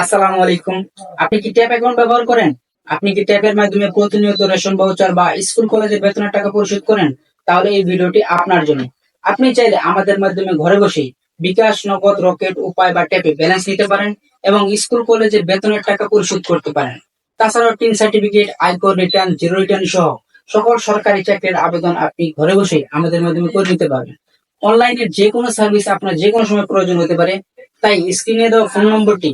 আসসালামু আলাইকুম। আপনি কি ট্যাপ অ্যাকাউন্ট ব্যবহার করেন? আপনি কি ট্যাপের মাধ্যমে প্রতিনিয়ত রেশন ভাউচার বা স্কুল কলেজের বেতনের টাকা পরিশোধ করেন? তাহলে এই ভিডিওটি আপনার জন্য। আপনি চাইলে আমাদের মাধ্যমে ঘরে বসেই বিকাশ, নগদ, রকেট, উপায় বা ট্যাপে ব্যালেন্স নিতে পারেন এবং স্কুল কলেজের বেতনের টাকা পরিশোধ করতে পারেন। তাছাড়াও টিন সার্টিফিকেট আয়কর রিটার্ন, জিরো রিটার্ন সহ সকল সরকারি চাকরির আবেদন আপনি ঘরে বসেই আমাদের মাধ্যমে করে নিতে পারবেন। অনলাইনে যে কোনো সার্ভিস আপনার যে কোনো সময় প্রয়োজন হতে পারে। তাই স্ক্রিনে দেওয়া ফোন নম্বরটি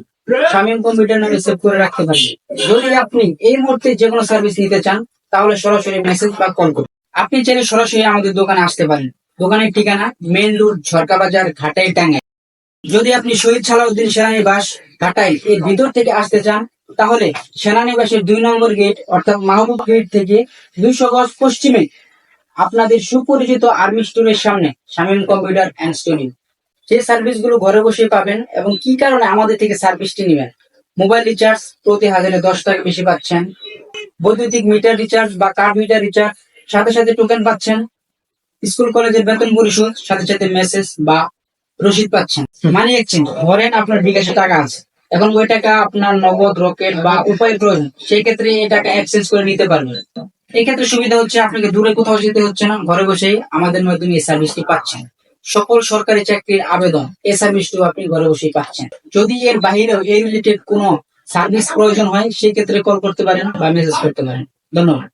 শামীম কম্পিউটার নামে সেভ করে রাখতে পারেন যদি আপনি এই মুহূর্তে যে কোনো সার্ভিস নিতে চান, তাহলে সরাসরি মেসেজ বা কল করুন। আপনি চাইলে সরাসরি আমাদের দোকানে আসতে পারেন। দোকানের ঠিকানা মেইন রোড, ঝরকা বাজার, ঘাটাই টাঙ্গাই যদি আপনি শহীদ সালাউদ্দিন সেনানিবাস ঘাটাইল এর ভিতর থেকে আসতে চান, তাহলে সেনানিবাসের দুই নম্বর গেট অর্থাৎ মাহবুব গেট থেকে দুইশো গজ পশ্চিমে আপনাদের সুপরিচিত আর্মি স্টোরের সামনে শামীম কম্পিউটার অ্যান্ড স্টোরিং যে সার্ভিসগুলো ঘরে বসে পাবেন এবং কি কারণে আমাদের থেকে সার্ভিসটি নেবেন? মোবাইল রিচার্জ প্রতি হাজারে দশ টাকা বেশি পাচ্ছেন। বৈদ্যুতিক মিটার রিচার্জ বা কার্ড মিটার রিচার্জ সাথে সাথে টোকেন পাচ্ছেন। স্কুল কলেজের বেতন পরিশোধ সাথে সাথে মেসেজ বা রসিদ পাচ্ছেন। মানি এক্সচেঞ্জ ধরেন আপনার বিকাশে টাকা আছে। এখন ওই টাকা আপনার নগদ রকেট বা উপায় প্রয়োজন সেই ক্ষেত্রে এই টাকা এক্সচেঞ্জ করে নিতে পারবেন। এক্ষেত্রে সুবিধা হচ্ছে আপনাকে দূরে কোথাও যেতে হচ্ছে না ঘরে বসেই আমাদের মাধ্যমে এই সার্ভিসটি পাচ্ছেন। সকল সরকারি চাকরির আবেদন এই টু আপনি ঘরে বসেই পাচ্ছেন। যদি এর বাহিরেও এই রিলেটেড কোনো সার্ভিস প্রয়োজন হয়, সেই ক্ষেত্রে কল করতে পারেন বা মেসেজ করতে পারেন। ধন্যবাদ।